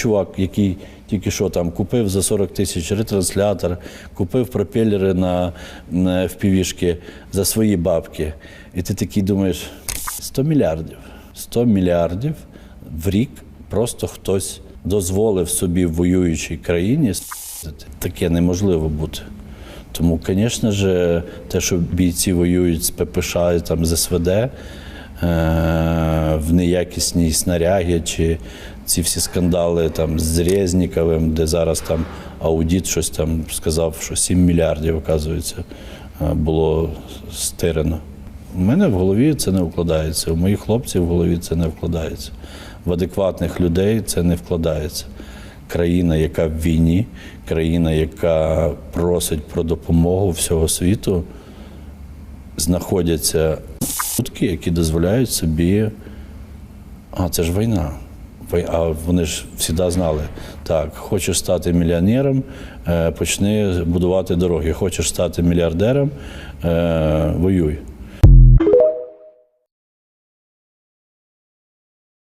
чувак, який тільки що там купив за 40 тисяч ретранслятор, купив пропелери на, на впівішки за свої бабки. І ти такий думаєш, 100 мільярдів. 100 мільярдів в рік просто хтось дозволив собі в воюючій країні. Таке неможливо бути. Тому, звісно ж, те, що бійці воюють з ППШ і там з СВД в неякісній снарягі, чи ці всі скандали там з Резніковим, де зараз там аудіт щось там сказав, що 7 мільярдів, оказується, е, було стирено. У мене в голові це не вкладається, у моїх хлопців в голові це не вкладається. В адекватних людей це не вкладається. Країна, яка в війні, країна, яка просить про допомогу всього світу, знаходяться сутки, які дозволяють собі. А, це ж війна. А вони ж завжди знали, так, хочеш стати мільйонером, е, почни будувати дороги. Хочеш стати мільярдером, е, воюй.